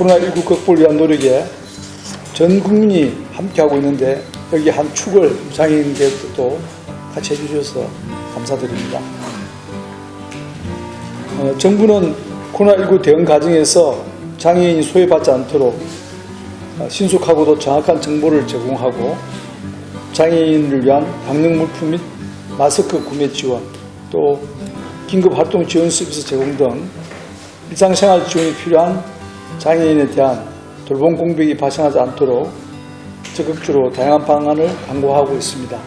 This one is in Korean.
코로나19 극복을 위한 노력에 전 국민이 함께하고 있는데 여기 한 축을 장애인들도 같이 해주셔서 감사드립니다. 어, 정부는 코로나19 대응 과정에서 장애인이 소외받지 않도록 어, 신속하고도 정확한 정보를 제공하고 장애인을 위한 방역 물품 및 마스크 구매 지원, 또 긴급 활동 지원 서비스 제공 등 일상생활 지원이 필요한 장애인에 대한 돌봄 공백이 발생하지 않도록 적극적으로 다양한 방안을 강구하고 있습니다.